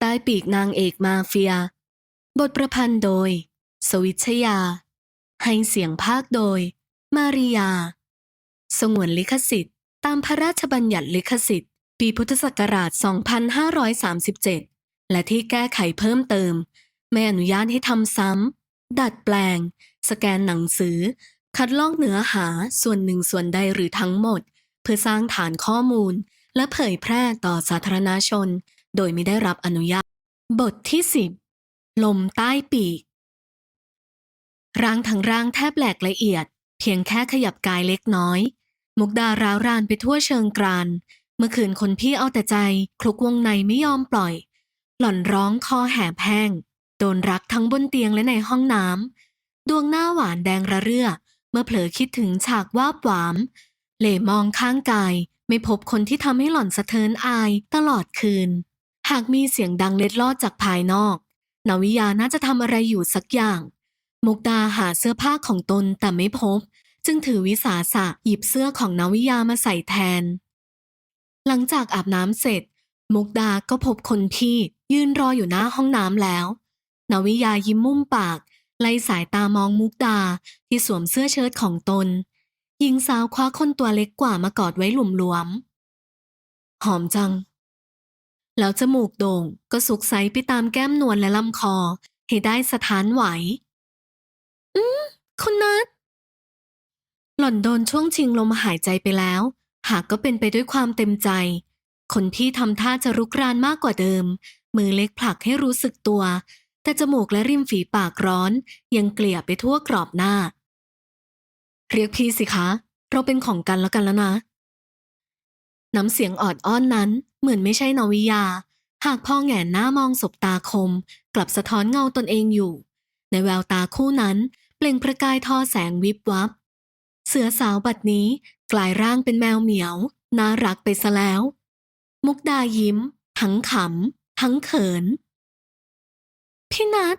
ใต้ปีกนางเอกมาเฟีย บทประพันธ์โดย สวิชยา ให้เสียงภาคโดย มาริยา สงวนลิขสิทธิ์ ตามพระราชบัญญัติลิขสิทธิ์ ปีพุทธศักราช 2537 และที่แก้ไขเพิ่มเติม ไม่อนุญาตให้ทำซ้ำ ดัดแปลง สแกนหนังสือ คัดลอกเนื้อหาส่วนหนึ่งส่วนใดหรือทั้งหมด เพื่อสร้างฐานข้อมูล และเผยแพร่ต่อสาธารณชน โดยไม่ได้รับอนุญาต บทที่10ลมใต้ปีก ร่างทั้งร่างแทบแหลกละเอียด เพียงแค่ขยับกายเล็กน้อย มุกดาร้าวรานไปทั่วเชิงกราน เมื่อคืนคนพี่เอาแต่ใจ คลุกวงในไม่ยอมปล่อย หล่อนร้องคอแหบแห้ง โดนรักทั้งบนเตียงและในห้องน้ำ ดวงหน้าหวานแดงระเรื่อ เมื่อเผลอคิดถึงฉากวาบหวาม เหล่มองข้างกาย ไม่พบคนที่ทำให้หล่อนสะเทินอายตลอดคืน หากมีเสียงดังเล็ดลอดจากภายนอก นาวิยาน่าจะทำอะไรอยู่สักอย่าง มุกดาหาเสื้อผ้าของตนแต่ไม่พบ จึงถือวิสาสะหยิบเสื้อของนาวิยามาใส่แทน หลังจากอาบน้ำเสร็จ มุกดาก็พบคนพี่ยืนรออยู่หน้าห้องน้ำแล้ว นาวิยายิ้มมุมปาก ไล่สายตามองมุกดาที่สวมเสื้อเชิ้ตของตนหญิงสาวคว้าคนตัวเล็กกว่ามากอดไว้หลุมหลวม หอมจัง แล้วจมูกโด่งก็สุกใสไปตามแก้มนวลและลำคอ ให้ได้สถานไหว อืมคุณนัทหล่อนโดนช่วงชิงลมหายใจไปแล้ว หากก็เป็นไปด้วยความเต็มใจ คนพี่ทำท่าจะรุกรานมากกว่าเดิม มือเล็กผลักให้รู้สึกตัว แต่จมูกและริมฝีปากร้อน ยังเกลี่ยไปทั่วกรอบหน้า เรียกพี่สิคะ เราเป็นของกันแล้วกันแล้วนะ น้ำเสียงออดอ้อนนั้น เหมือนไม่ใช่นวิยา หากพ่อแหงนหน้ามองสบตาคม กลับสะท้อนเงาตนเองอยู่ ในแววตาคู่นั้น เปล่งประกายทอแสงวิบวับ เสือสาวบัดนี้กลายร่างเป็นแมวเหมียว น่ารักไปซะแล้ว มุกดายิ้ม ทั้งขำ ทั้งเขิน พี่นัท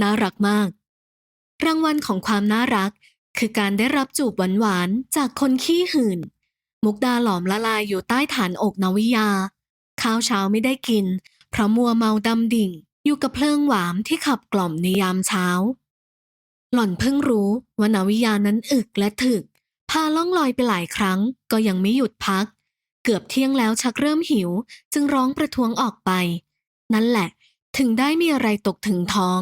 น่ารักมาก รางวัลของความน่ารักคือการได้รับจูบหวานๆจากคนขี้หื่น มุกดาหลอมละลายอยู่ใต้ฐานอกนวิยา ข้าวเช้าไม่ได้กิน เพราะมัวเมาดำดิ่ง อยู่กับเพลิงหวามที่ขับกล่อมในยามเช้า หล่อนเพิ่งรู้ว่านาวิยานั้นอึกและถึก พาล่องลอยไปหลายครั้งก็ยังไม่หยุดพัก เกือบเที่ยงแล้วชักเริ่มหิว จึงร้องประท้วงออกไป นั่นแหละ ถึงได้มีอะไรตกถึงท้อง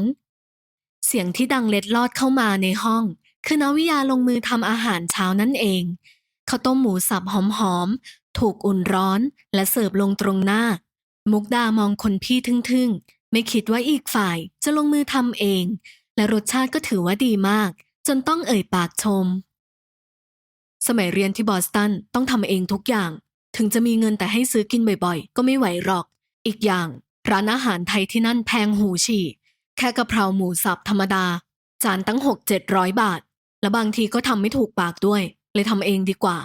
เสียงที่ดังเล็ดลอดเข้ามาในห้อง คือนาวิยาลงมือทำอาหารเช้านั่นเอง ข้าวต้มหมูสับหอมๆ ถูกอุ่นร้อนและเสิร์ฟลงตรงหน้า มุกดามองคนพี่ทึ่งๆ ไม่คิดว่าอีกฝ่ายจะลงมือทำเอง และรสชาติก็ถือว่าดีมาก จนต้องเอ่ยปากชม สมัยเรียนที่บอสตันต้องทำเองทุกอย่าง ถึงจะมีเงินแต่ให้ซื้อกินบ่อยๆ ก็ไม่ไหวหรอก อีกอย่าง ร้านอาหารไทยที่นั่นแพงหูฉี่ แค่กะเพราหมูสับธรรมดา จานตั้งหกเจ็ดร้อยบาท และบางทีก็ทำไม่ถูกปากด้วย เลยทำเองดีกว่า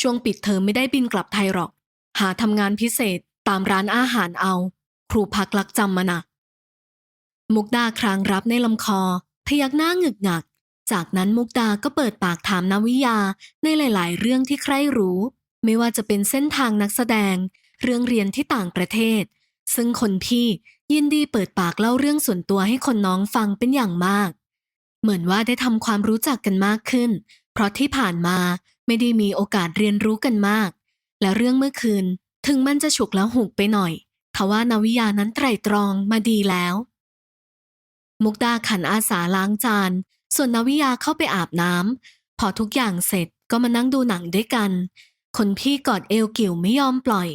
ช่วงปิดเทอมไม่ได้บินกลับไทยหรอก หาทำงานพิเศษตามร้านอาหารเอา ครูพักลักจำมานะมุกดาครางรับในลำคอ พยักหน้าหงึกหงัก จากนั้นมุกดาก็เปิดปากถามนวิยาในหลาย ๆ เรื่องที่ใครรู้ ไม่ว่าจะเป็นเส้นทางนักแสดง เรื่องเรียนที่ต่างประเทศ ซึ่งคนพี่ยินดีเปิดปากเล่าเรื่องส่วนตัวให้คนน้องฟังเป็นอย่างมาก เหมือนว่าได้ทำความรู้จักกันมากขึ้น เพราะที่ผ่านมาไม่ได้มีโอกาสเรียนรู้กันมาก และเรื่องเมื่อคืนถึงมันจะฉุกแล้วหุกไปหน่อยทว่านาวิยานั้นไตรตรองมาดีแล้ว มุกดาขันอาสาล้างจาน ส่วนนาวิยาเข้าไปอาบน้ำพอทุกอย่างเสร็จก็มานั่งดูหนังด้วยกัน คนพี่กอดเอวกิ่วไม่ยอมปล่อย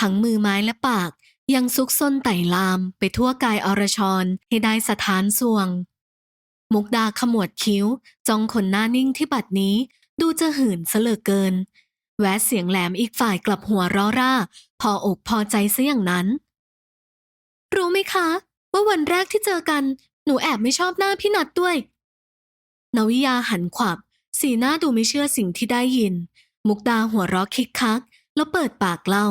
ทั้งมือไม้และปากยังซุกซนไต่ลามไปทั่วกายอรชรให้ได้สถานสวง มุกดาขมวดคิ้ว จ้องคนหน้านิ่งที่บัดนี้ ดูจะหื่นเสลอเกิน แวะเสียงแหลมอีกฝ่ายกลับหัวร้อร่า พออกพอใจซะอย่างนั้น รู้ไหมคะ ว่าวันแรกที่เจอกัน หนูแอบไม่ชอบหน้าพี่นัดด้วย นวิยาหันขวับ สีหน้าดูไม่เชื่อสิ่งที่ได้ยิน มุกดาหัวเราะคิกคัก แล้วเปิดปากเล่า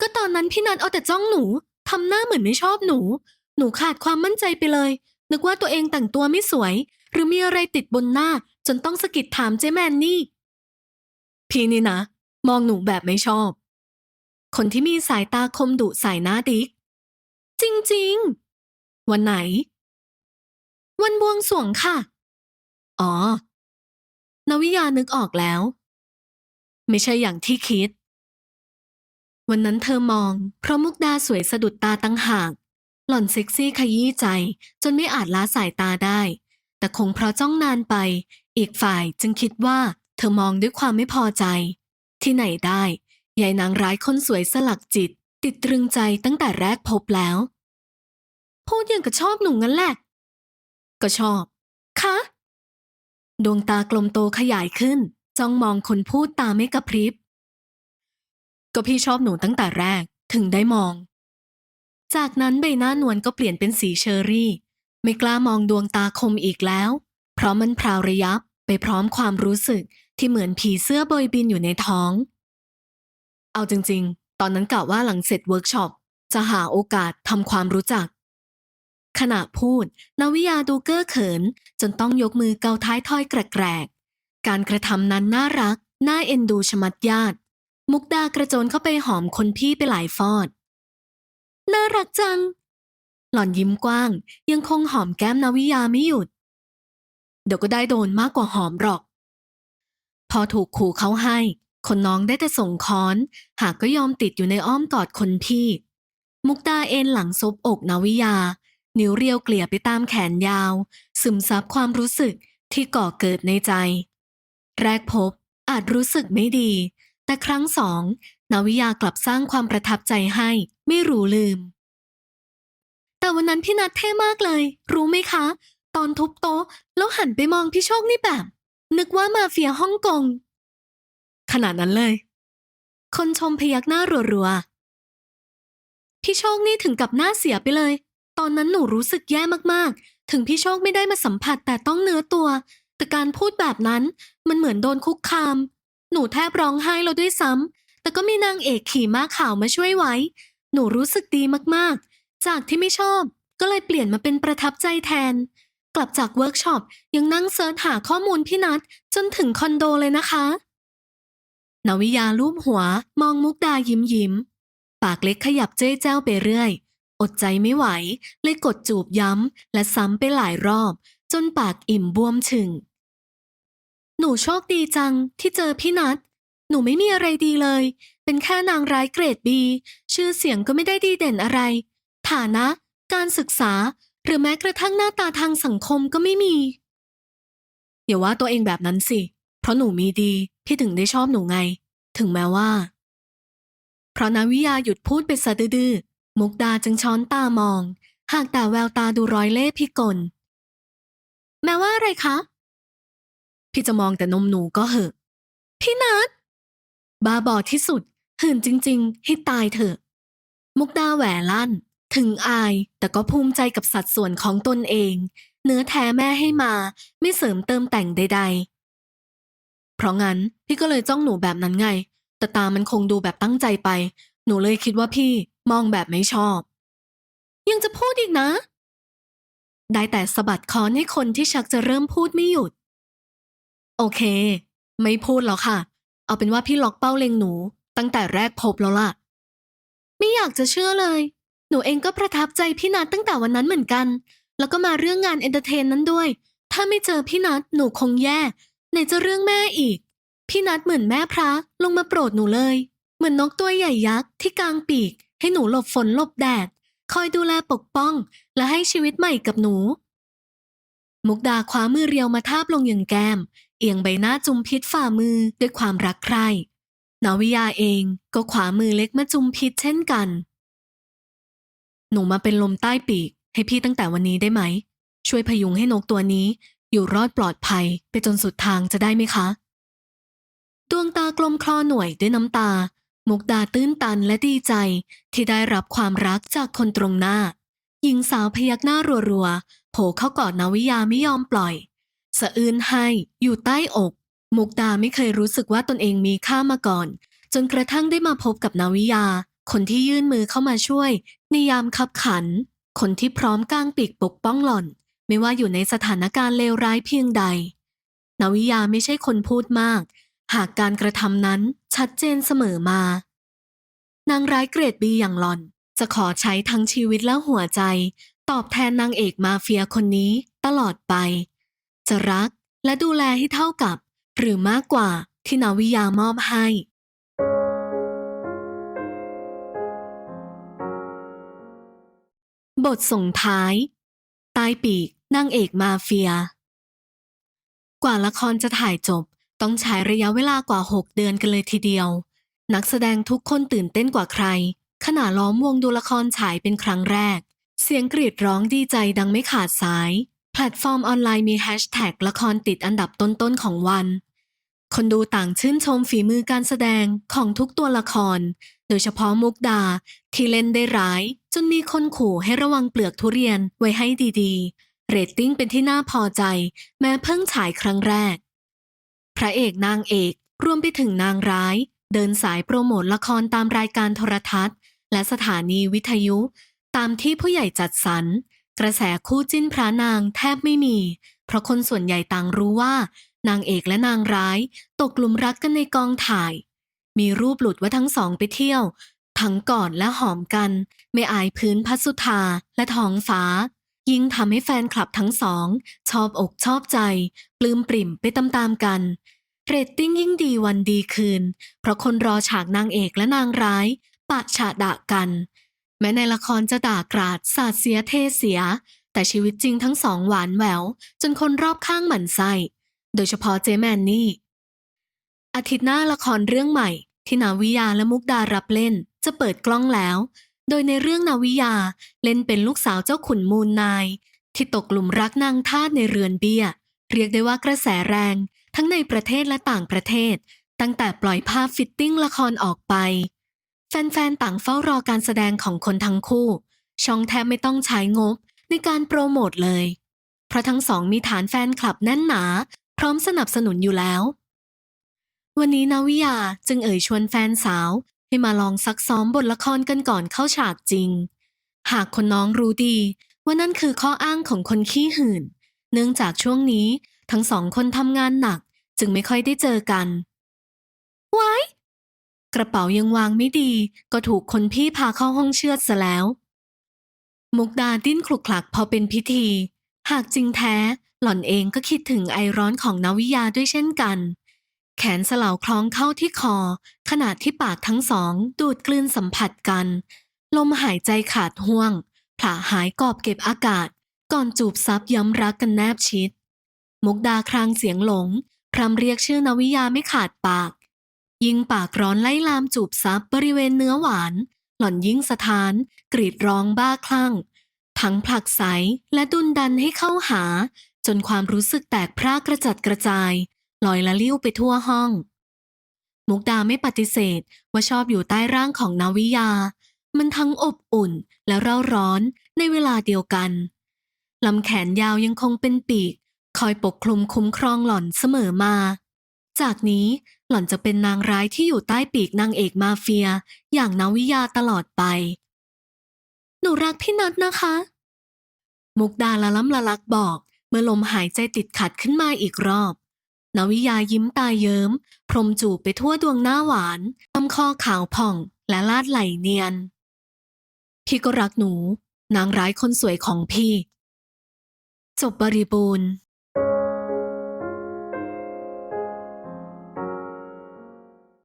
ก็ตอนนั้นพี่นัดเอาแต่จ้องหนูทำหน้าเหมือนไม่ชอบหนู หนูขาดความมั่นใจไปเลย นึกว่าตัวเองแต่งตัวไม่สวย หรือมีอะไรติดบนหน้า จนต้องสะกิดถามเจ๊แมนนี่ พี่นี่นะ มองหนูแบบไม่ชอบ คนที่มีสายตาคมดุใส่หน้าดิก จริงๆ วันไหน วันบวงสรวงค่ะ อ๋อ นวิยานึกออกแล้ว ไม่ใช่อย่างที่คิด วันนั้นเธอมอง เพราะมุกดาสวยสะดุดตาตั้งหาก หล่อนเซ็กซี่ขยี้ใจ จนไม่อาจละสายตาได้ แต่คงเพราะจ้องนานไป อีกฝ่ายจึงคิดว่าเธอมองด้วยความไม่พอใจ ที่ไหนได้ยายนางร้ายคนสวยสลักจิต ติดตรึงใจตั้งแต่แรกพบแล้ว พูดอย่างกับชอบหนูงั้นแหละ ก็ชอบ คะ ดวงตากลมโตขยายขึ้น จ้องมองคนพูดตาไม่กระพริบ ก็พี่ชอบหนูตั้งแต่แรกถึงได้มอง จากนั้นใบหน้านวลก็เปลี่ยนเป็นสีเชอรี่ ไม่กล้ามองดวงตาคมอีกแล้ว เพราะมันพราวระยับไปพร้อมความรู้สึกที่เหมือนผีเสื้อโบยบินอยู่ในท้อง เอาจริงๆ ตอนนั้นกะว่าหลังเสร็จเวิร์กช็อปจะหาโอกาสทำความรู้จัก ขณะพูดนาวิยาดูเก้อเขิน จนต้องยกมือเกาท้ายทอยแกรกๆ การกระทำนั้นน่ารัก น่าเอ็นดูชะมัดญาติ มุกดากระโจนเข้าไปหอมคนพี่ไปหลายฟอด น่ารักจัง หล่อนยิ้มกว้าง ยังคงหอมแก้มนาวิยาไม่หยุด เดี๋ยวก็ได้โดนมากกว่าหอมหรอก พอถูกขู่เขาให้ คนน้องได้แต่ส่งค้อน หากก็ยอมติดอยู่ในอ้อมกอดคนพี่ มุกดาเอ็นหลังซบอกนาวิยา นิ้วเรียวเกลี่ยไปตามแขนยาว ซึมซับความรู้สึกที่ก่อเกิดในใจ แรกพบอาจรู้สึกไม่ดี แต่ครั้งสอง นาวิยากลับสร้างความประทับใจให้ ไม่รู้ลืม แต่วันนั้นพี่นัดเท่มากเลย รู้ไหมคะ ตอนทุบโต๊ะ แล้วหันไปมองพี่โชคนี่แบบ นึกว่ามาเฟียฮ่องกง ขนาดนั้นเลย คนชมพยักหน้ารัวๆ พี่โชคนี่ถึงกับหน้าเสียไปเลย ตอนนั้นหนูรู้สึกแย่มากๆ ถึงพี่โชคไม่ได้มาสัมผัสแต่ต้องเนื้อตัว แต่การพูดแบบนั้นมันเหมือนโดนคุกคาม หนูแทบร้องไห้แล้วด้วยซ้ำ แต่ก็มีนางเอกขี่ม้าขาวมาช่วยไว้ หนูรู้สึกดีมากๆ จากที่ไม่ชอบ ก็เลยเปลี่ยนมาเป็นประทับใจแทน กลับจากเวิร์กช็อปยังนั่งเซิร์ชหาข้อมูลพี่นัทจนถึงคอนโดเลยนะคะนวิยาลูบหัวมองมุกดายิ้มยิ้ม ปากเล็กขยับเจ้ยแจ้วไปเรื่อย อดใจไม่ไหว เลยกดจูบย้ำ และซ้ำไปหลายรอบ จนปากอิ่มบวมฉึง หนูโชคดีจังที่เจอพี่นัท หนูไม่มีอะไรดีเลย เป็นแค่นางร้ายเกรดบี ชื่อเสียงก็ไม่ได้ดีเด่นอะไร ฐานะ การศึกษา หรือแม้กระทั่งหน้าตาทางสังคมก็ไม่มี อย่าว่าตัวเองแบบนั้นสิ เพราะหนูมีดีพี่ถึงได้ชอบหนูไง ถึงแม้ว่า เพราะนาวิยาหยุดพูดไปซะดื้อมุกดาจึงช้อนตามอง หากแต่แววตาดูร้อยเล่พิกล แม้ว่าอะไรคะ พี่จะมองแต่นมหนูก็เหอะ พี่นัท บ้าบอที่สุด หื่นจริง ๆ ให้ตายเถอะ มุกดาแหวลั่น ถึงอายแต่ก็ภูมิใจกับสัดส่วนของตนเอง เนื้อแท้แม่ให้มา ไม่เสริมเติมแต่งใด ๆ เพราะงั้นพี่ก็เลยจ้องหนูแบบนั้นไง แต่ตามันคงดูแบบตั้งใจไป หนูเลยคิดว่าพี่มองแบบไม่ชอบ ยังจะพูดอีกนะ ได้แต่สะบัดคอนให้คนที่ชักจะเริ่มพูดไม่หยุด โอเค ไม่พูดแล้วค่ะ เอาเป็นว่าพี่ล็อกเป้าเล็งหนู ตั้งแต่แรกพบแล้วล่ะ ไม่อยากจะเชื่อเลย หนูเองก็ประทับใจพี่นัทตั้งแต่วันนั้นเหมือนกัน แล้วก็มาเรื่องงานเอนเตอร์เทนนั้นด้วย ถ้าไม่เจอพี่นัทหนูคงแย่ไหนจะเรื่องแม่อีก พี่นัทเหมือนแม่พระลงมาโปรดหนูเลย เหมือนนกตัวใหญ่ยักษ์ที่กางปีก ให้หนูหลบฝนหลบแดด คอยดูแลปกป้อง และให้ชีวิตใหม่กับหนู มุกดาคว้ามือเรียวมาทาบลงอย่างแก้ม เอียงใบหน้าจุมพิษฝ่ามือด้วยความรักใคร่นาวิยาเองก็ขวามือเล็กมาจุมพิษเช่นกัน หนูมาเป็นลมใต้ปีกให้พี่ตั้งแต่วันนี้ได้ไหม ช่วยพยุงให้นกตัวนี้อยู่รอดปลอดภัยไปจนสุดทางจะได้ไหมคะ ดวงตากลมคลอหน่วยด้วยน้ำตา มุกดาตื้นตันและดีใจที่ได้รับความรักจากคนตรงหน้า หญิงสาวพยักหน้ารัวๆโผเข้ากอดนาวิยาไม่ยอมปล่อย สะอื้นให้อยู่ใต้อก มุกดาไม่เคยรู้สึกว่าตนเองมีค่ามาก่อน จนกระทั่งได้มาพบกับนาวิยา คนที่ยื่นมือเข้ามาช่วย ในยามคับขัน คนที่พร้อมกางปีกปกป้องหล่อน ไม่ว่าอยู่ในสถานการณ์เลวร้ายเพียงใด นาวิยาไม่ใช่คนพูดมาก หากการกระทำนั้นชัดเจนเสมอมา นางร้ายเกรดบีอย่างหล่อน จะขอใช้ทั้งชีวิตและหัวใจ ตอบแทนนางเอกมาเฟียคนนี้ตลอดไป จะรักและดูแลให้เท่ากับ หรือมากกว่าที่นาวิยามอบให้ บทส่งท้ายใต้ปีกนางเอกมาเฟีย กว่าละครจะถ่ายจบต้องใช้ระยะเวลากว่า 6 เดือนกันเลยทีเดียว นักแสดงทุกคนตื่นเต้นกว่าใคร ขณะล้อมวงดูละครฉายเป็นครั้งแรก เสียงกรีดร้องดีใจดังไม่ขาดสาย พลตฟอร์มออนไลน์มีแฮชแท็กละครติดอันดับต้นๆของวัน คนดูต่างชื่นชมฝีมือการแสดงของทุกตัวละคร โดยเฉพาะมุกดา ที่เล่นได้ร้าย จนมีคนขู่ให้ระวังเปลือกทุเรียนไว้ให้ดีๆ เรตติ้งเป็นที่น่าพอใจ แม้เพิ่งฉายครั้งแรก พระเอกนางเอกรวมไปถึงนางร้าย เดินสายโปรโมทละครตามรายการโทรทัศน์ และสถานีวิทยุ ตามที่ผู้ใหญ่จัดสรร กระแสคู่จิ้นพระนางแทบไม่มี เพราะคนส่วนใหญ่ต่างรู้ว่า นางเอกและนางร้าย ตกหลุมรักกันในกองถ่าย มีรูปหลุดว่าทั้งสองไปเที่ยว ทั้งกอดและหอมกัน ไม่อายพื้นพัสุธาและท้องฟ้า ยิ่งทำให้แฟนคลับทั้งสอง ชอบอกชอบใจ ปลื้มปริ่มไปตามๆกันเรตติ้งยิ่งดีวันดีคืน เพราะคนรอฉากนางเอกและนางร้าย ปะฉะดะกัน แม้ในละครจะด่ากราดสาดเสียเทเสีย แต่ชีวิตจริงทั้งสองหวานแหวว จนคนรอบข้างหมั่นไส้โดยเฉพาะเจแมนนี่อาทิตย์หน้าละครเรื่องใหม่ ที่นาวิยาและมุกดารับเล่นจะเปิดกล้องแล้ว โดยในเรื่องนาวิยาเล่นเป็นลูกสาวเจ้าขุนมูลนาย ที่ตกหลุมรักนางทาสในเรือนเบี้ย เรียกได้ว่ากระแสแรง ทั้งในประเทศและต่างประเทศ ตั้งแต่ปล่อยภาพฟิตติ้งละครออกไป แฟนๆ ต่างเฝ้ารอการแสดงของคนทั้งคู่ ช่องแทบไม่ต้องใช้งบในการโปรโมทเลย เพราะทั้งสองมีฐานแฟนคลับแน่นหนา พร้อมสนับสนุนอยู่แล้ว วันนี้นาวิยาจึงเอ่ยชวนแฟนสาว ให้มาลองซักซ้อมบทละครกันก่อนเข้าฉากจริง หากคนน้องรู้ดีว่านั่นคือข้ออ้างของคนขี้หื่น เนื่องจากช่วงนี้ทั้งสองคนทำงานหนักจึงไม่ค่อยได้เจอกันไว้ กระเป๋ายังวางไม่ดี ก็ถูกคนพี่พาเข้าห้องเชือดซะแล้ว มุกดาดิ้นคลุกคลักพอเป็นพิธี หากจริงแท้ หล่อนเองก็คิดถึงไอร้อนของนาวิยาด้วยเช่นกัน แขนสลาวคล้องเข้าที่คอ ขณะที่ปากทั้งสอง ดูดกลืนสัมผัสกัน ลมหายใจขาดห่วงผละหายกอบเก็บอากาศ ก่อนจูบซับย้ำรักกันแนบชิด มุกดาครางเสียงหลงพรำเรียกชื่อนาวิยาไม่ขาดปาก ยิ่งปากร้อนไล่ลามจูบซับบริเวณเนื้อหวาน หล่อนยิ่งสะท้าน กรีดร้องบ้าคลั่ง ทั้งผลักไสและดุนดันให้เข้าหา จนความรู้สึกแตกพร่ากระจัดกระจาย ลอยละลิ้วไปทั่วห้อง มุกดาไม่ปฏิเสธว่าชอบอยู่ใต้ร่างของนาวิยา มันทั้งอบอุ่นและเร่าร้อนในเวลาเดียวกันลำแขนยาวยังคงเป็นปีก คอยปกคลุมคุ้มครองหล่อนเสมอมา จากนี้หล่อนจะเป็นนางร้ายที่อยู่ใต้ปีกนางเอกมาเฟีย อย่างนาวิยาตลอดไป หนูรักพี่นัทนะคะ มุกดาละล้ำละลักบอกเมื่อลมหายใจติดขัดขึ้นมาอีกรอบนาวิยายิ้มตาเยิ้ม พรมจูบไปทั่วดวงหน้าหวานลำคอขาวผ่องและลาดไหลเนียน พี่ก็รักหนู นางร้ายคนสวยของพี่ จบบริบูรณ์